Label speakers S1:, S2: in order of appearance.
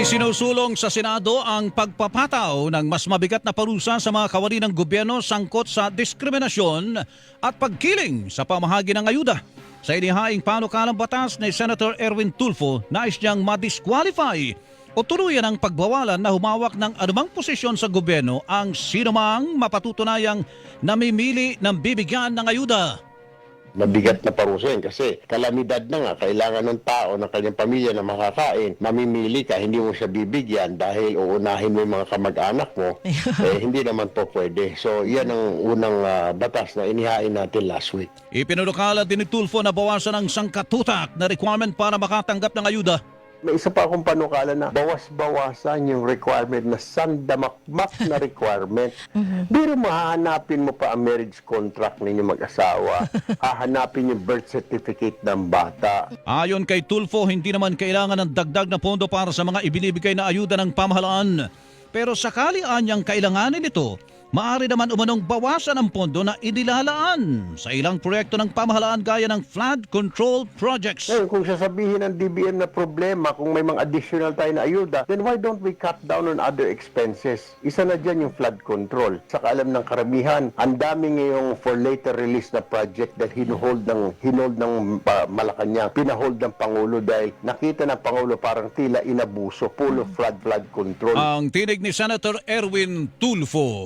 S1: Isinusulong sa Senado ang pagpapataw ng mas mabigat na parusa sa mga kawani ng gobyerno sangkot sa diskriminasyon at pagkiling sa pamahagi ng ayuda. Sa inihaing panukalang batas ni Senator Erwin Tulfo, nais niyang madisqualify o tuluyan ang pagbawalan na humawak ng anumang posisyon sa gobyerno ang sinumang mapatutunayang namimili ng bibigyan ng ayuda.
S2: Mabigat na parusa yun kasi kalamidad na nga, kailangan ng tao, ng kanyang pamilya na makakain, mamimili ka, hindi mo siya bibigyan dahil uunahin mo yung mga kamag-anak mo, eh, hindi naman po pwede. So, yan ang unang ah, batas na inihain natin last week.
S1: Ipinulukala din ni Tulfo na bawasan ang sangkatutak na requirement para makatanggap ng ayuda.
S2: May isa pa akong panukala na bawas-bawasan yung requirement na sandamakmak na requirement. Pero mahanapin mo pa ang marriage contract ninyo mag-asawa. Hahanapin yung birth certificate ng bata.
S1: Ayon kay Tulfo, hindi naman kailangan ng dagdag na pondo para sa mga ibinibigay na ayuda ng pamahalaan. Pero sakali anyang kailanganin ito, maaari naman umanong bawasan ang pondo na inilalaan sa ilang proyekto ng pamahalaan gaya ng flood control projects.
S2: Ngayon, kung sasabihin ng DBM na problema, kung may mga additional tayo na ayuda, then why don't we cut down on other expenses? Isa na dyan yung flood control. Saka alam ng karamihan, ang dami ngayong for later release na project dahil hinuhold ng, hinold ng pa, Malacanang, pinahold ng Pangulo dahil nakita ng Pangulo parang tila inabuso, full of flood, flood control.
S1: Ang tinig ni Senator Erwin Tulfo.